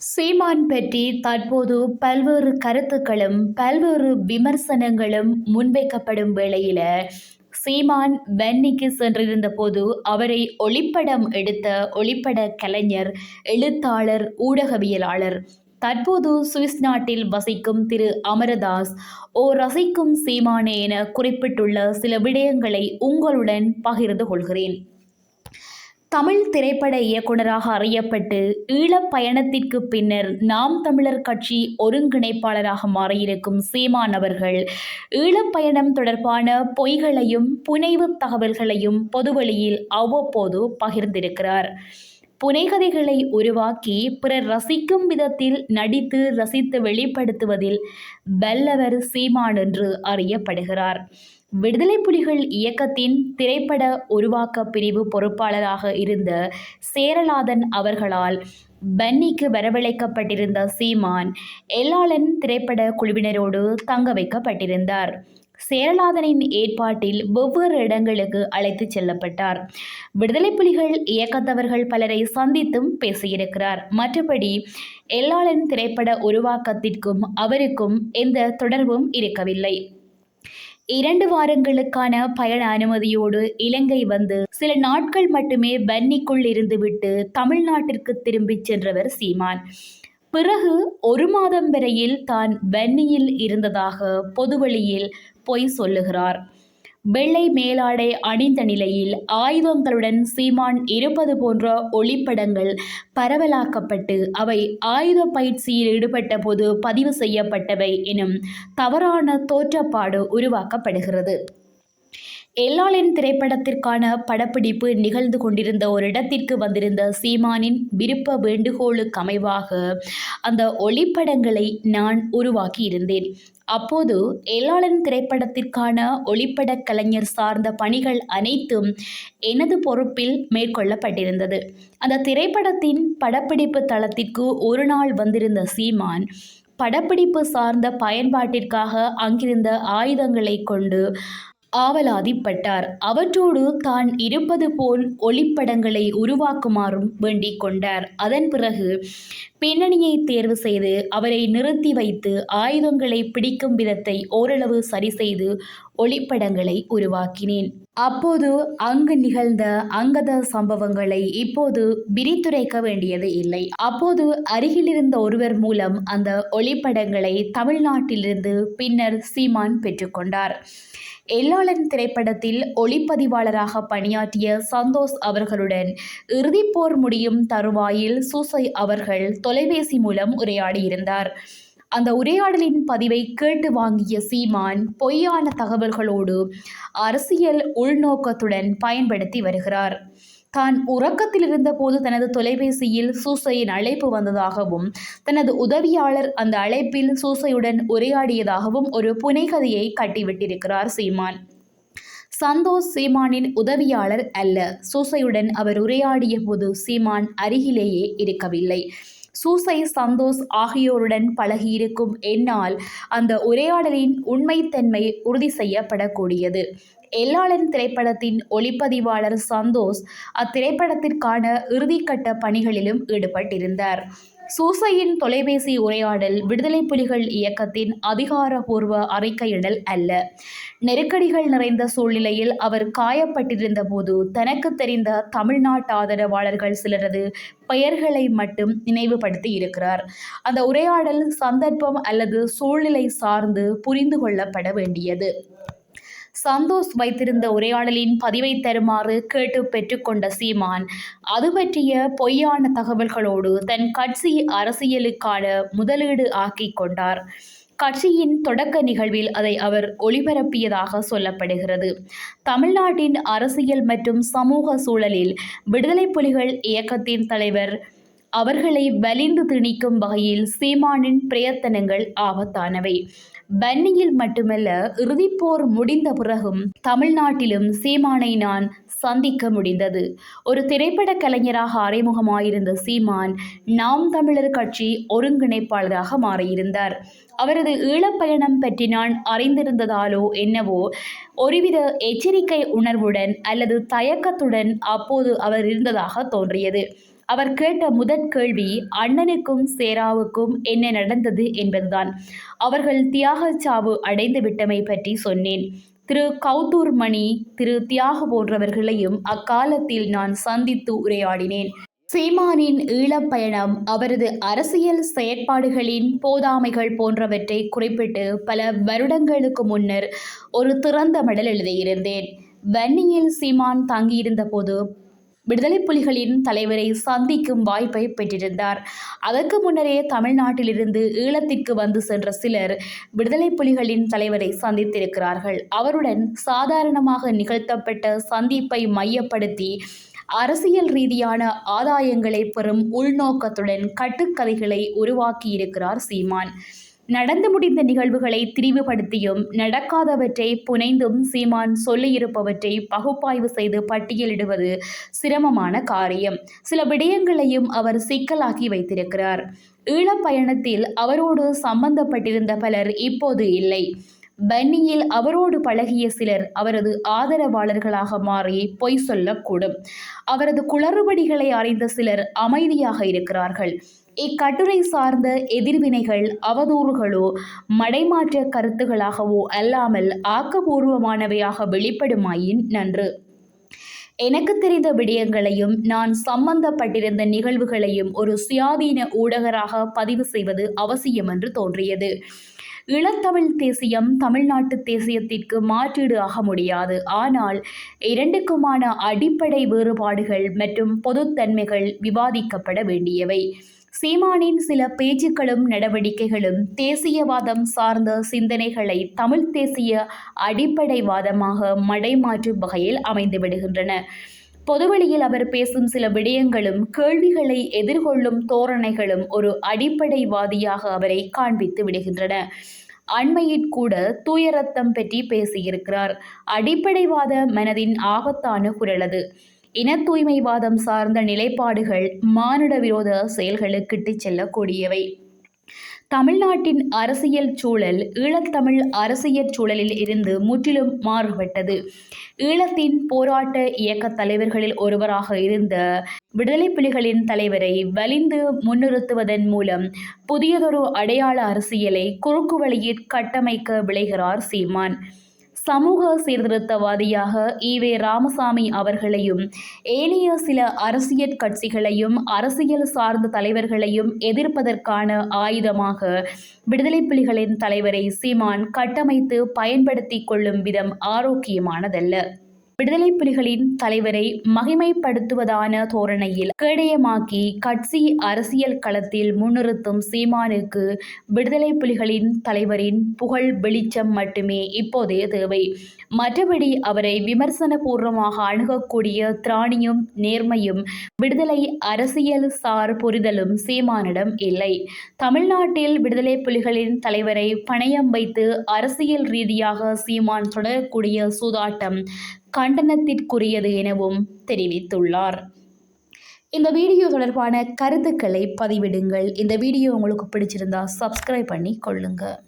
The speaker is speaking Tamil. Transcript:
சீமான் பற்றி தற்போது பல்வேறு கருத்துக்களும் பல்வேறு விமர்சனங்களும் முன்வைக்கப்படும் வேளையில் சீமான் வென்னிக்கு சென்றிருந்த போது அவரை ஒளிப்படம் எடுத்த ஒளிப்பட கலைஞர் எழுத்தாளர் ஊடகவியலாளர் தற்போது சுவிஸ் நாட்டில் வசிக்கும் திரு அமரதாஸ். ஓ ரசிக்கும் சீமானே என குறிப்பிட்டுள்ள சில விடயங்களை உங்களுடன் பகிர்ந்து கொள்கிறேன். தமிழ் திரைப்பட இயக்குனராக அறியப்பட்டு ஈழப் பயணத்திற்கு பின்னர் நாம் தமிழர் கட்சி ஒருங்கிணைப்பாளராக மாறியிருக்கும் சீமான் அவர்கள் ஈழப் பயணம் தொடர்பான பொய்களையும் புனைவு தகவல்களையும் பொதுவெளியில் அவ்வப்போது பகிர்ந்திருக்கிறார். புனைகதைகளை உருவாக்கி பிறர் ரசிக்கும் விதத்தில் நடித்து ரசித்து வெளிப்படுத்துவதில் வல்லவர் சீமான் என்று அறியப்படுகிறார். விடுதலை புலிகள் இயக்கத்தின் திரைப்பட உருவாக்க பிரிவு பொறுப்பாளராக இருந்த சேரலாதன் அவர்களால் பன்னிக்கு வரவழைக்கப்பட்டிருந்த சீமான் எல்லாளன் திரைப்பட குழுவினரோடு தங்க வைக்கப்பட்டிருந்தார். சேரலாதனின் ஏற்பாட்டில் வெவ்வேறு இடங்களுக்கு அழைத்துச் செல்லப்பட்டார். விடுதலை புலிகள் இயக்கத்தவர்கள் பலரை சந்தித்தும் பேசியிருக்கிறார். மற்றபடி எல்லாளன் திரைப்பட உருவாக்கத்திற்கும் அவருக்கும் எந்த தொடர்பும் இருக்கவில்லை. இரண்டு வாரங்களுக்கான பயண அனுமதியோடு இலங்கை வந்து சில நாட்கள் மட்டுமே பன்னிக்குள் இருந்துவிட்டு தமிழ்நாட்டிற்கு திரும்பிச் சென்றவர் சீமான். பிறகு ஒரு மாதம் வரையில் தான் பன்னியில் இருந்ததாக பொதுவெளியில் பொய் சொல்லுகிறார். வெள்ளை மேலாடை அணிந்த நிலையில் ஆயுதங்களுடன் சீமான் இருப்பது போன்ற ஒளிப்படங்கள் பரவலாக்கப்பட்டு அவை ஆயுத பயிற்சியில் ஈடுபட்ட போது பதிவு செய்யப்பட்டவை எனும் தவறான தோற்றப்பாடு உருவாக்கப்படுகிறது. எல்லாளின் திரைப்படத்திற்கான படப்பிடிப்பு நிகழ்ந்து கொண்டிருந்த ஒரு இடத்திற்கு வந்திருந்த சீமானின் விருப்ப வேண்டுகோளுக்கு அமைவாக அந்த ஒளிப்படங்களை நான் உருவாக்கி இருந்தேன் அப்போது எல்லாளன் திரைப்படத்திற்கான ஒளிப்பட கலைஞர் சார்ந்த பணிகள் அனைத்தும் எனது பொறுப்பில் மேற்கொள்ளப்பட்டிருந்தது. அந்த திரைப்படத்தின் படப்பிடிப்பு தளத்திற்கு ஒரு நாள் வந்திருந்த சீமான் படப்பிடிப்பு சார்ந்த பயன்பாட்டிற்காக அங்கிருந்த ஆயுதங்களை கொண்டு ஆவலாதிப்பட்டார். அவற்றோடு தான் இருப்பது போல் ஒளிப்படங்களை உருவாக்குமாறும் வேண்டிக் கொண்டார். அதன் பிறகு பின்னணியை தேர்வு செய்து அவரை நிறுத்தி வைத்து ஆயுதங்களை பிடிக்கும் விதத்தை ஓரளவு சரி செய்து ஒளிப்படங்களை உருவாக்கினேன். அப்போது அங்கு நிகழ்ந்த அங்கத சம்பவங்களை இப்போது விரித்துரைக்க வேண்டியது இல்லை. அப்போது அருகிலிருந்த ஒருவர் மூலம் அந்த ஒளிப்படங்களை தமிழ்நாட்டிலிருந்து பின்னர் சீமான் பெற்றுக்கொண்டார் எல்லாளன் திரைப்படத்தில் ஒளிப்பதிவாளராக பணியாற்றிய சந்தோஷ் அவர்களுடன் இறுதிப்போர் முடியும் தருவாயில் சூசை அவர்கள் தொலைபேசி மூலம் உரையாடியிருந்தார். அந்த உரையாடலின் பதிவை கேட்டு வாங்கிய சீமான் பொய்யான தகவல்களோடு அரசியல் உள்நோக்கத்துடன் பயன்படுத்தி வருகிறார். தான் உறக்கத்தில் இருந்தபோது தனது தொலைபேசியில் சூசையின் அழைப்பு வந்ததாகவும் தனது உதவியாளர் அந்த அழைப்பில் சூசையுடன் உரையாடியதாகவும் ஒரு புனைகதையை கட்டிவிட்டிருக்கிறார் சீமான். சந்தோஷ் சீமானின் உதவியாளர் அல்ல. சூசையுடன் அவர் உரையாடிய போது சீமான் அருகிலேயே இருக்கவில்லை. சூசை சந்தோஷ் ஆகியோருடன் பழகியிருக்கும் என்னால் அந்த உரையாடலின் உண்மைத்தன்மை உறுதி செய்யப்படக்கூடியது. எல்லாளன் திரைப்படத்தின் ஒளிப்பதிவாளர் சந்தோஷ் அத்திரைப்படத்திற்கான இறுதிக்கட்ட பணிகளிலும் ஈடுபட்டிருந்தார். சூசையின் தொலைபேசி உரையாடல் விடுதலை புலிகள் இயக்கத்தின் அதிகாரபூர்வ அறிக்கையிடல் அல்ல. நெருக்கடிகள் நிறைந்த சூழ்நிலையில் அவர் காயப்பட்டிருந்த போது தனக்கு தெரிந்த தமிழ்நாட்டு ஆதரவாளர்கள் சிலரது பெயர்களை மட்டும் நினைவுபடுத்தி இருக்கிறார். அந்த உரையாடல் சந்தர்ப்பம் அல்லது சூழ்நிலை சார்ந்து புரிந்து கொள்ளப்பட வேண்டியது. சந்தோஷ் வைத்திருந்த உரையாடலின் பதிவை தருமாறு கேட்டு பெற்றுக்கொண்ட சீமான் அது பற்றிய பொய்யான தகவல்களோடு தன் கட்சி அரசியலுக்கான முதலீடு ஆக்கிக் கொண்டார். கட்சியின் தொடக்க நிகழ்வில் அதை அவர் ஒளிபரப்பியதாக சொல்லப்படுகிறது. தமிழ்நாட்டின் அரசியல் மற்றும் சமூக சூழலில் விடுதலை புலிகள் இயக்கத்தின் தலைவர் அவர்களை வலிந்து திணிக்கும் வகையில் சீமானின் பிரயத்தனங்கள் ஆபத்தானவை. பன்னியில் மட்டுமல்ல இறுதிப்போர் முடிந்த பிறகும் தமிழ்நாட்டிலும் சீமானை நான் சந்திக்க முடிந்தது. ஒரு திரைப்பட கலைஞராக அறிமுகமாயிருந்த சீமான் நாம் தமிழர் கட்சி ஒருங்கிணைப்பாளராக மாறியிருந்தார். அவரது ஈழப்பயணம் பற்றி நான் அறிந்திருந்ததாலோ என்னவோ ஒருவித எச்சரிக்கை உணர்வுடன் அல்லது தயக்கத்துடன் அப்போது அவர் இருந்ததாக தோன்றியது. அவர் கேட்ட முதற் கேள்வி அண்ணனுக்கும் சேராவுக்கும் என்ன நடந்தது என்பதுதான். அவர்கள் தியாகச் சாவு அடைந்து விட்டமை பற்றி சொன்னேன். திரு. கௌதூர் மணி திரு. தியாக போன்றவர்களையும் அக்காலத்தில் நான் சந்தித்து உரையாடினேன். சீமானின் ஈழப்பயணம் அவரது அரசியல் செயற்பாடுகளின் போதாமைகள் போன்றவற்றை குறிப்பிட்டு பல வருடங்களுக்கு முன்னர் ஒரு திறந்த மடல் எழுதியிருந்தேன். வன்னியில் சீமான் தங்கியிருந்த போது விடுதலை புலிகளின் தலைவரை சந்திக்கும் வாய்ப்பை பெற்றிருந்தார். அதற்கு முன்னரே தமிழ்நாட்டிலிருந்து ஈழத்திற்கு வந்து சென்ற சிலர் விடுதலை புலிகளின் தலைவரை சந்தித்திருக்கிறார்கள். அவருடன் சாதாரணமாக நிகழ்த்தப்பட்ட சந்திப்பை மையப்படுத்தி அரசியல் ரீதியான ஆதாயங்களை பெறும் உள்நோக்கத்துடன் கட்டுக்கதைகளை உருவாக்கியிருக்கிறார் சீமான். நடந்து முடிந்த நிகழ்வுகளை திரிவுபடுத்தியும் நடக்காதவற்றை புனைந்தும் சீமான் சொல்லியிருப்பவற்றை பகுப்பாய்வு செய்து பட்டியலிடுவது சிரமமான காரியம். சில விடயங்களையும் அவர் சிக்கலாக்கி வைத்திருக்கிறார். ஈழப் பயணத்தில் அவரோடு சம்பந்தப்பட்டிருந்த பலர் இப்போது இல்லை. பன்னியில் அவரோடு பழகிய சிலர் அவரது ஆதரவாளர்களாக மாறி பொய் சொல்லக்கூடும். அவரது குளறுபடிகளை அறிந்த சிலர் அமைதியாக இருக்கிறார்கள். இக்கட்டுரை சார்ந்த எதிர்வினைகள் அவதூறுகளோ மடைமாற்ற கருத்துகளாகவோ அல்லாமல் ஆக்கபூர்வமானவையாக வெளிப்படுமாயின் நன்று. எனக்கு தெரிந்த விடயங்களையும் நான் சம்பந்தப்பட்டிருந்த நிகழ்வுகளையும் ஒரு சுயாதீன ஊடகராக பதிவு செய்வது அவசியம் என்று தோன்றியது. இளத்தமிழ் தேசியம் தமிழ்நாட்டு தேசியத்திற்கு மாற்றீடு ஆக முடியாது. ஆனால் இரண்டுக்குமான அடிப்படை வேறுபாடுகள் மற்றும் பொதுத்தன்மைகள் விவாதிக்கப்பட வேண்டியவை. சீமானின் சில பேச்சுக்களும் நடவடிக்கைகளும் தேசியவாதம் சார்ந்த சிந்தனைகளை தமிழ் தேசிய அடிப்படைவாதமாக மடைமாற்றும் வகையில் அமைந்துவிடுகின்றன. பொதுவெளியில் அவர் பேசும் சில விடயங்களும் கேள்விகளை எதிர்கொள்ளும் தோரணைகளும் ஒரு அடிப்படைவாதியாக அவரை காண்பித்து விடுகின்றன. அண்மையில் கூட தூய ரத்தம் பற்றி பேசியிருக்கிறார். அடிப்படைவாத மனதின் ஆபத்தான குரலது இன தூய்மைவாதம் சார்ந்த நிலைப்பாடுகள் மானுட விரோத செயல்களுக்கு செல்லக்கூடியவை. தமிழ்நாட்டின் அரசியல் சூழல் ஈழத்தமிழ் அரசியல் சூழலில் இருந்து முற்றிலும் மாறுபட்டது. ஈழத்தின் போராட்ட இயக்க தலைவர்களில் ஒருவராக இருந்த விடுதலை புலிகளின் தலைவரை வலிந்து முன்னிறுத்துவதன் மூலம் புதியதொரு அடையாள அரசியலை குறுக்கு வழியில் கட்டமைக்க விளைகிறார் சீமான். சமூக சீர்திருத்தவாதியாக ஈவே ராமசாமி அவர்களையும் ஏனைய சில அரசியல் கட்சிகளையும் அரசியல் சார்ந்த தலைவர்களையும் எதிர்ப்பதற்கான ஆயுதமாக விடுதலை புலிகளின் தலைவரை சீமான் கட்டமைத்து பயன்படுத்தி கொள்ளும் விதம் ஆரோக்கியமானதல்ல. விடுதலை புலிகளின் தலைவரை மகிமைப்படுத்துவதான தோரணையில் கேடயமாக்கி கட்சி அரசியல் களத்தில் முன்னிறுத்தும் சீமானுக்கு விடுதலை புலிகளின் தலைவரின் புகழ் வெளிச்சம் மட்டுமே இப்போதைய தேவை. மற்றபடி அவரை விமர்சன பூர்வமாக அணுகக்கூடிய திராணியும் நேர்மையும் விடுதலை அரசியல் சார் புரிதலும் சீமானிடம் இல்லை. தமிழ்நாட்டில் விடுதலை புலிகளின் தலைவரை பணயம் வைத்து அரசியல் ரீதியாக சீமான் தொடரக்கூடிய சூதாட்டம் கண்டனத்திற்குரியது எனவும் தெரிவித்துள்ளார். இந்த வீடியோ தொடர்பான கருத்துக்களை பதிவிடுங்கள். இந்த வீடியோ உங்களுக்கு பிடிச்சிருந்தா சப்ஸ்கிரைப் பண்ணி கொள்ளுங்கள்